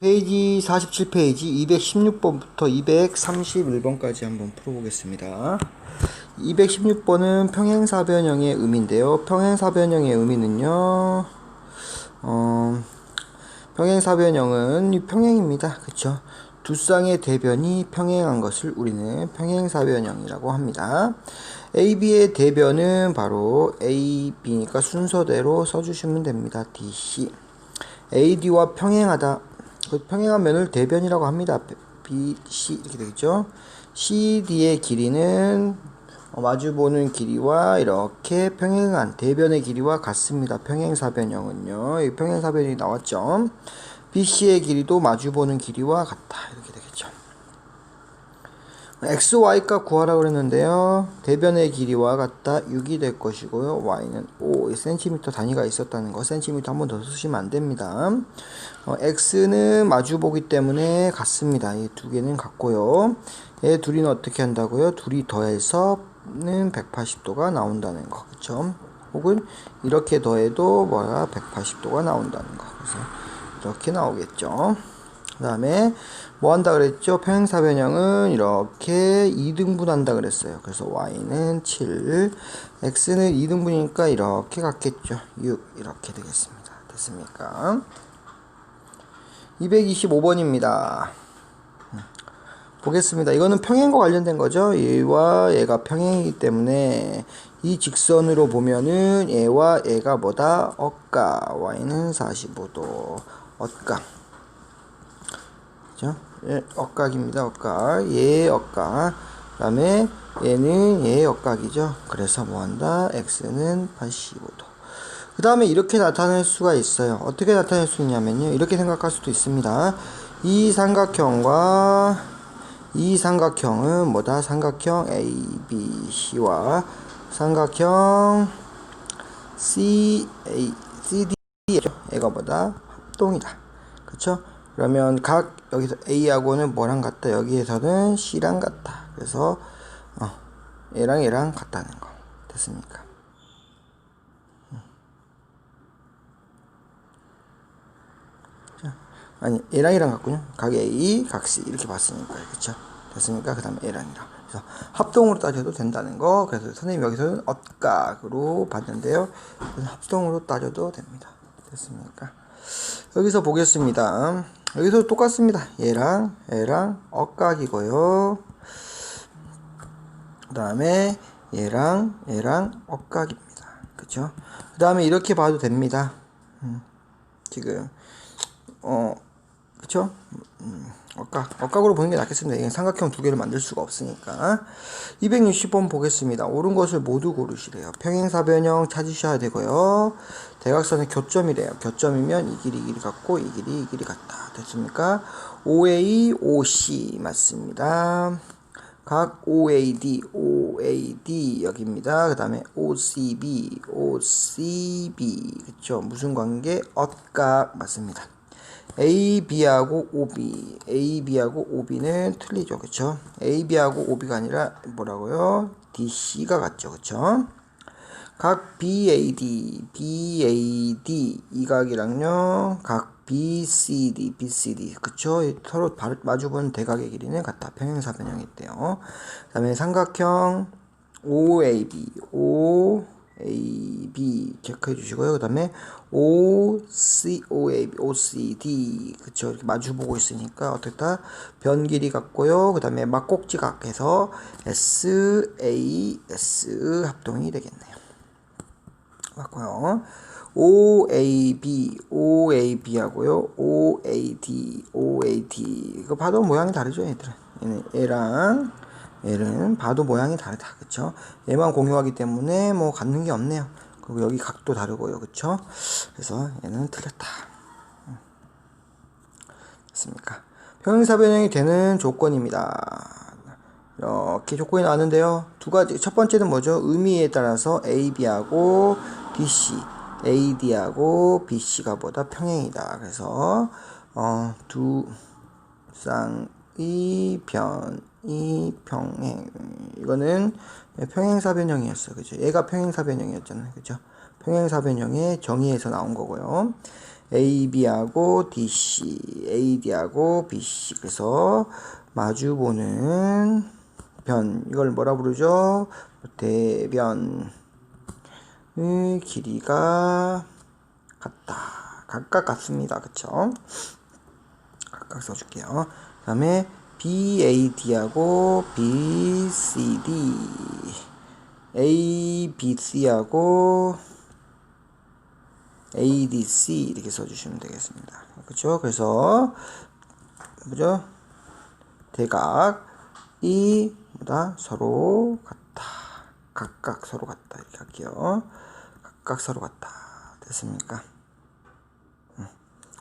페이지 47페이지 216번부터 231번까지 한번 풀어보겠습니다. 216번은 평행사변형의 의미인데요. 평행사변형의 의미는요, 어, 평행사변형은 이 평행입니다. 그쵸? 두 쌍의 대변이 평행한 것을 우리는 평행사변형이라고 합니다. AB의 대변은 바로 AB니까 순서대로 써주시면 됩니다. DC. AD와 평행하다. 그 평행한 면을 대변이라고 합니다. BC 이렇게 되겠죠. CD의 길이는 어, 마주보는 길이와 이렇게 평행한 대변의 길이와 같습니다. 평행사변형은요. 이 평행사변이 나왔죠. BC의 길이도 마주보는 길이와 같다. 이렇게 되겠죠. X, y값 구하라 그랬는데요. 대변의 길이와 같다 6이 될 것이고요. y는 5 cm 단위가 있었다는 거. cm 한 번 더 쓰시면 안 됩니다. 어, x는 마주 보기 때문에 같습니다. 이 두 개는 같고요. 얘 둘이는 어떻게 한다고요? 둘이 더해서는 180도가 나온다는 거. 그쵸? 혹은 이렇게 더해도 뭐야 180도가 나온다는 거. 그래서 이렇게 나오겠죠. 그 다음에 뭐 한다 그랬죠? 평행사 변형은 이렇게 2등분 한다 그랬어요. 그래서 y는 7, x는 2등분이니까 이렇게 같겠죠. 6 이렇게 되겠습니다. 됐습니까? 225번입니다. 보겠습니다. 이거는 평행과 관련된 거죠. 얘와 얘가 평행이기 때문에 이 직선으로 보면은 얘와 얘가 뭐다? 억가 y는 45도 억각 그죠? 예, 억각입니다. 억각 얘 억각 그 다음에 얘는 얘 억각이죠. 그래서 뭐 한다? x는 85도 그 다음에 이렇게 나타낼 수가 있어요. 어떻게 나타낼 수 있냐면요. 이렇게 생각할 수도 있습니다. 이 삼각형과 이 삼각형은 뭐다? 삼각형 A, B, C와 삼각형 C, A, C, D죠. 얘가 뭐다? 합동이다. 그쵸? 그러면 각 여기서 A하고는 뭐랑 같다? 여기에서는 C랑 같다. 그래서 어, 얘랑 얘랑 같다는 거. 됐습니까? 아니 A랑 E랑 같군요. 각 A, 각 C 이렇게 봤으니까 그렇죠. 됐습니까? 그 다음에 A랑 E랑 그래서 합동으로 따져도 된다는 거. 그래서 선생님 여기서는 엇각으로 봤는데요. 합동으로 따져도 됩니다. 됐습니까? 여기서 보겠습니다. 여기서 똑같습니다. 얘랑 얘랑 엇각이고요. 그 다음에 얘랑 얘랑 엇각입니다. 그쵸? 그 다음에 이렇게 봐도 됩니다. 음, 지금 어 그쵸? 음, 억각, 억각으로 보는 게 낫겠습니다. 삼각형 두 개를 만들 수가 없으니까. 260번 보겠습니다. 옳은 것을 모두 고르시래요. 평행사변형 찾으셔야 되고요. 대각선의 교점이래요. 교점이면 이 길이 이 길이 같고 이 길이 이 길이 같다. 됐습니까? OA, OC 맞습니다. 각 OAD, OAD 여기입니다. 그 다음에 OCB, OCB 그쵸? 무슨 관계? 엇각 맞습니다. AB하고 OB, AB하고 OB는 틀리죠, 그쵸? AB하고 OB가 아니라 뭐라고요? DC가 같죠, 그쵸? 각 BAD, BAD 이 각이랑요, 각 BCD, BCD 그쵸? 서로 마주보는 대각의 길이는 같다. 평행사변형이 있대요. 그 다음에 삼각형 OAB, O A, B 체크해 주시고요. 그 다음에 O, C, O, A, B, O, C, D 그쵸 이렇게 마주 보고 있으니까 어떻다 변 길이 같고요. 그 다음에 막꼭지 각해서 S, A, S 합동이 되겠네요. 맞고요. O, A, B, O, A, B 하고요. O, A, D, O, A, D 이거 봐도 모양이 다르죠, 얘들은. 얘랑 얘는 봐도 모양이 다르다. 그쵸? 얘만 공유하기 때문에 뭐 갖는 게 없네요. 그리고 여기 각도 다르고요. 그쵸? 그래서 얘는 틀렸다. 됐습니까? 평행사 변형이 되는 조건입니다. 이렇게 조건이 나왔는데요. 두 가지. 첫 번째는 뭐죠? 의미에 따라서 AB하고 BC, AD하고 BC가 보다 평행이다. 그래서 어, 두 쌍 의 변이 평행. 이거는 평행사변형이었어. 그죠? 얘가 평행사변형이었잖아요. 그죠? 평행사변형의 정의에서 나온 거고요. AB하고 DC, AD하고 BC. 그래서 마주보는 변. 이걸 뭐라 부르죠? 대변의 길이가 같다. 각각 같습니다. 그쵸? 각각 써줄게요. 그 다음에 BAD하고 BCD, ABC하고 ADC 이렇게 써주시면 되겠습니다. 그렇죠? 그래서 뭐죠? 대각 이 뭐다 서로 같다. 각각 서로 같다 이렇게 할게요. 각각 서로 같다. 됐습니까?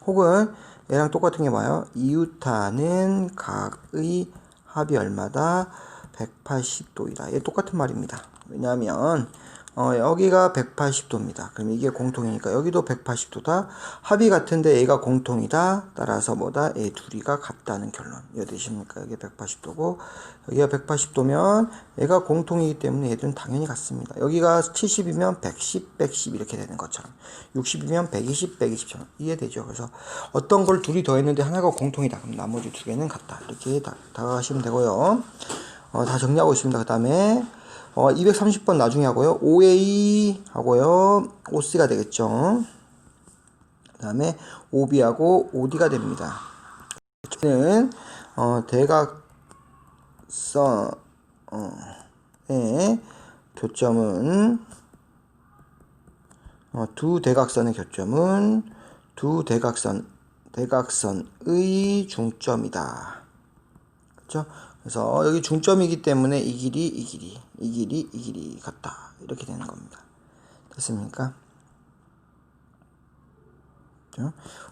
음. 혹은 얘랑 똑같은 게 뭐예요? 이웃하는 각의 합이 얼마다? 180도이다. 얘 똑같은 말입니다. 왜냐하면 어, 여기가 180도입니다. 그럼 이게 공통이니까 여기도 180도다. 합이 같은데 얘가 공통이다. 따라서 뭐다? 얘 둘이가 같다는 결론. 이해되십니까? 여기 180도고 여기가 180도면 얘가 공통이기 때문에 얘들은 당연히 같습니다. 여기가 70이면 110, 110 이렇게 되는 것처럼 60이면 120, 120처럼 이해되죠? 그래서 어떤 걸 둘이 더했는데 하나가 공통이다. 그럼 나머지 두 개는 같다. 이렇게 다, 다가가시면 되고요. 어, 다 정리하고 있습니다. 그 다음에 어, 230번 나중에 하고요. OA 하고요. OC가 되겠죠. 그 다음에 OB하고 OD가 됩니다. 는 어, 대각선의 교점은 어, 두 대각선의 교점은 두 대각선 대각선의 중점이다. 그렇죠? 그래서 여기 중점이기 때문에 이 길이 이 길이 이 길이 이 길이 같다 이렇게 되는 겁니다. 됐습니까?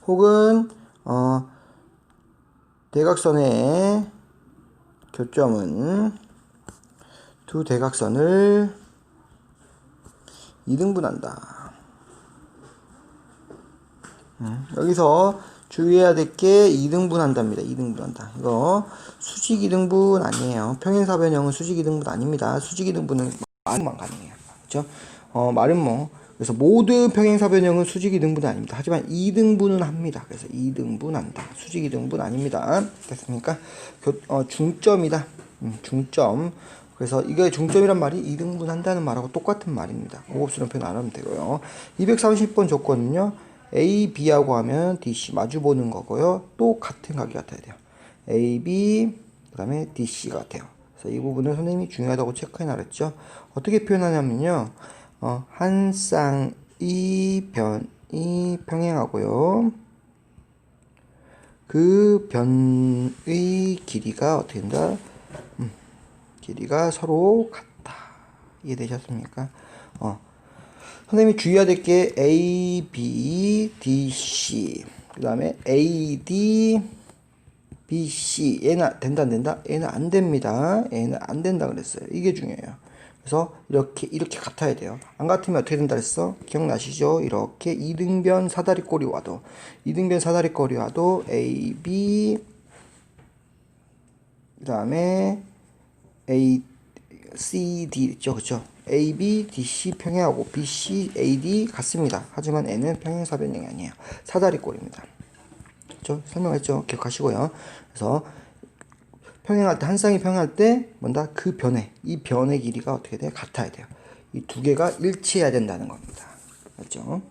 혹은 어, 대각선의 교점은 두 대각선을 이등분한다. 음, 여기서 주의해야 될 게 2등분 한답니다. 2등분 한다. 이거 수직 2등분 아니에요. 평행 사변형은 수직 2등분 아닙니다. 수직 2등분은 말만 가능해요. 그렇죠? 어, 말은 뭐 그래서 모든 평행 사변형은 수직 2등분은 아닙니다. 하지만 2등분은 합니다. 그래서 2등분 한다. 수직 2등분 아닙니다. 됐습니까? 교, 어, 중점이다. 음, 중점. 그래서 이게 중점이란 말이 2등분 한다는 말하고 똑같은 말입니다. 고급스러운 표현 안 하면 되고요. 230번 조건은요. A, B하고 하면 DC 마주 보는 거고요. 또 같은 각이 같아야 돼요. A, B, 그 다음에 DC가 같아요. 그래서 이 부분을 선생님이 중요하다고 체크해 놨죠. 어떻게 표현하냐면요. 어, 한 쌍이 변이 평행하고요. 그 변의 길이가 어떻게 된다? 음, 길이가 서로 같다. 이해되셨습니까? 어, 선생님이 주의해야 될 게 A, B, D, C. 그 다음에 A, D, B, C. 얘는 된다, 안 된다? 얘는 안 됩니다. 얘는 안 된다 그랬어요. 이게 중요해요. 그래서 이렇게, 이렇게 같아야 돼요. 안 같으면 어떻게 된다 그랬어? 기억나시죠? 이렇게 이등변 사다리 꼴이 와도, 이등변 사다리 꼴이 와도 A, B, 그 다음에 A, C, D 있죠. 그쵸? A, B, D, C 평행하고 B, C, A, D 같습니다. 하지만 N은 평행사 변형이 아니에요. 사다리 꼴입니다. 그죠? 설명했죠? 기억하시고요. 그래서 평행할 때, 한 쌍이 평행할 때, 뭔다? 그 변의, 이 변의 길이가 어떻게 돼? 같아야 돼요. 이 두 개가 일치해야 된다는 겁니다. 맞죠?